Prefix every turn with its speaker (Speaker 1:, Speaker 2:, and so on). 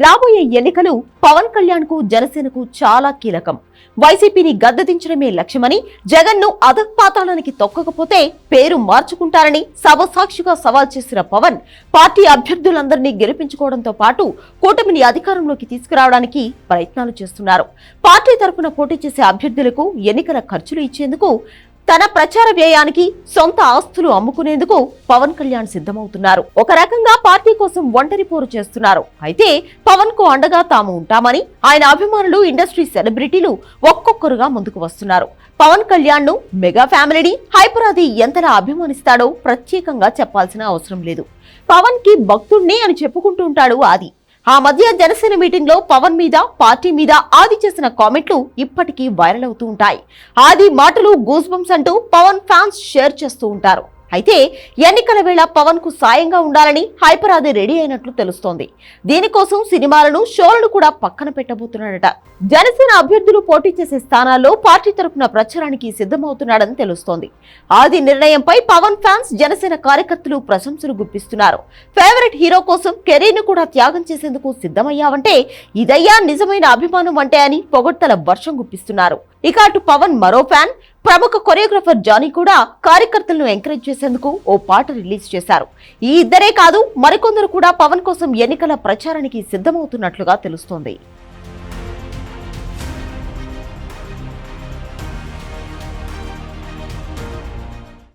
Speaker 1: రాబోయే ఎన్నికలు పవన్ కళ్యాణ్కు జనసేనకు చాలా కీలకం. వైసీపీని గద్దదించడమే లక్ష్యమని జగన్ను అధపాతాళానికి తొక్కకపోతే పేరు మార్చుకుంటారని సభ సాక్షిగా సవాల్ చేసిన పవన్ పార్టీ అభ్యర్థులందరినీ గెలిపించుకోవడంతో పాటు కూటమిని అధికారంలోకి తీసుకురావడానికి ప్రయత్నాలు చేస్తున్నారు. పార్టీ తరపున పోటీ చేసే అభ్యర్థులకు ఎన్నికల ఖర్చులు ఇచ్చేందుకు తన ప్రచార వ్యయానికి సొంత ఆస్తులు అమ్ముకునేందుకు పవన్ కళ్యాణ్ సిద్ధమవుతున్నారు. ఒక రకంగా పార్టీ కోసం ఒంటరి పోరు చేస్తున్నారు. అయితే పవన్కు అండగా తాము ఉంటామని ఆయన అభిమానులు ఇండస్ట్రీ సెలబ్రిటీలు ఒక్కొక్కరుగా ముందుకు వస్తున్నారు. పవన్ కళ్యాణ్ను మెగా ఫ్యామిలీని హైపరాది ఎంతలా అభిమానిస్తాడో ప్రత్యేకంగా చెప్పాల్సిన అవసరం లేదు. పవన్కి భక్తుణ్ణి అని చెప్పుకుంటూ ఉంటాడు ఆది. ఆ మధ్య జనసేన మీటింగ్లో పవన్ మీద పార్టీ మీద ఆది చేసిన కామెంట్లు ఇప్పటికీ వైరల్ అవుతూ ఉంటాయి. ఆది మాటలు గూస్ బంప్స్ అంటూ పవన్ ఫ్యాన్స్ షేర్ చేస్తూ ఉంటారు. అయితే ఎన్నికల వేళ పవన్కు సాయంగా ఉండాలని హైపర్ ఆది రెడీ అయినట్లు తెలుస్తోంది. దీనికోసం సినిమాలను షోలను కూడా పక్కన పెట్టబోతున్నాడట. జనసేన అభ్యర్థులు పోటీ చేసే స్థానాల్లో పార్టీ తరఫున ప్రచారానికి సిద్ధమవుతున్నాడని తెలుస్తోంది. ఆది నిర్ణయంపై పవన్ ఫ్యాన్స్ జనసేన కార్యకర్తలు ప్రశంసలు గుప్పిస్తున్నారు. ఫేవరెట్ హీరో కోసం కెరీర్ను కూడా త్యాగం చేసేందుకు సిద్ధమయ్యావంటే ఇదయ్యా నిజమైన అభిమానం అంటే అని పొగడ్తల వర్షం గుప్పిస్తున్నారు. ఇక అటు పవన్ మరో ఫ్యాన్ ప్రముఖ కొరియోగ్రాఫర్ జానీ కూడా కార్యకర్తలను ఎంకరేజ్ చేసేందుకు ఓ పాట రిలీజ్ చేశారు. ఈ ఇద్దరే కాదు మరికొందరు కూడా పవన్ కోసం ఎన్నికల ప్రచారానికి సిద్ధమవుతున్నట్లుగా తెలుస్తోంది.